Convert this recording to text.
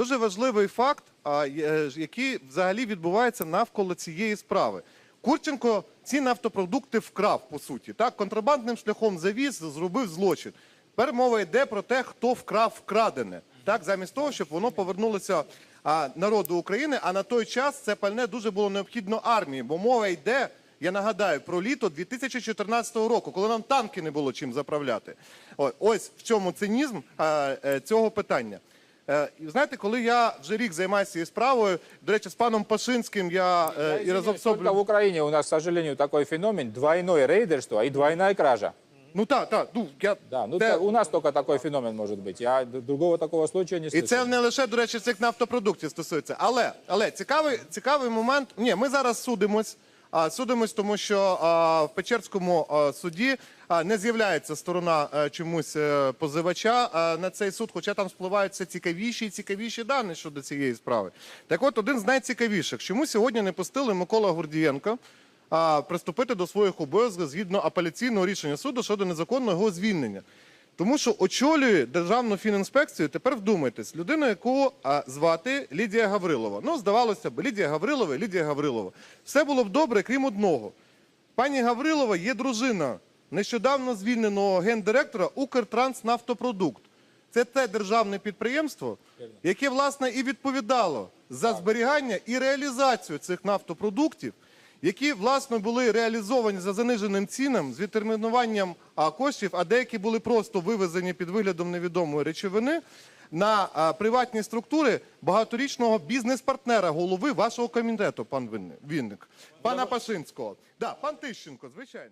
Дуже важливий факт, який взагалі відбувається навколо цієї справи. Курченко ці нафтопродукти вкрав, по суті. Так, контрабандним шляхом завіз, зробив злочин. Тепер мова йде про те, хто вкрав вкрадене. Так, замість того, щоб воно повернулося а, народу України. А на той час це пальне дуже було необхідно армії, бо мова йде, я нагадаю, про літо 2014 року, коли нам танки не було чим заправляти. Ось в чому цинізм а, е, цього питання. Е, і знаєте, коли я вже рік займаюся цією справою, до речі, з паном Пашинським я е, Я і разом з в Украине у нас, к сожалению, такой феномен двойное рейдерство и двойная кража. Ну так, так. Ну, я, Да, ну та- у нас только такой феномен может быть. Я другого такого случая не слышал. І це не лише, до речі, цих нафтопродуктів стосується. Але, але цікавий, цікавий момент. Ні, ми зараз судимось. Судимось, тому що в Печерському суді не з'являється сторона чомусь е, позивача на цей суд, хоча там спливають все цікавіші і цікавіші дані щодо цієї справи. Так от, один з найцікавіших. Чому сьогодні не пустили Микола Гордієнко приступити до своїх обов'язків згідно апеляційного рішення суду щодо незаконного звільнення? Тому що очолює державну фінінспекцію. Тепер вдумайтесь, людину, яку а, звати Лідія Гаврилова. Ну, здавалося б, Лідія Гаврилова, і Лідія Гаврилова. Все було б добре, крім одного. Пані Гаврилова є дружина нещодавно звільненого гендиректора Укртранснафтопродукт. Це те державне підприємство, яке власне і відповідало за зберігання і реалізацію цих нафтопродуктів, які власне були реалізовані за заниженим цінам з відтермінуванням коштів, а деякі були просто вивезені під виглядом невідомої речовини на приватні структури багаторічного бізнес-партнера голови вашого комітету, пан Винник- Вінник, пана Пашинського. Да, пан Тищенко, звичайно.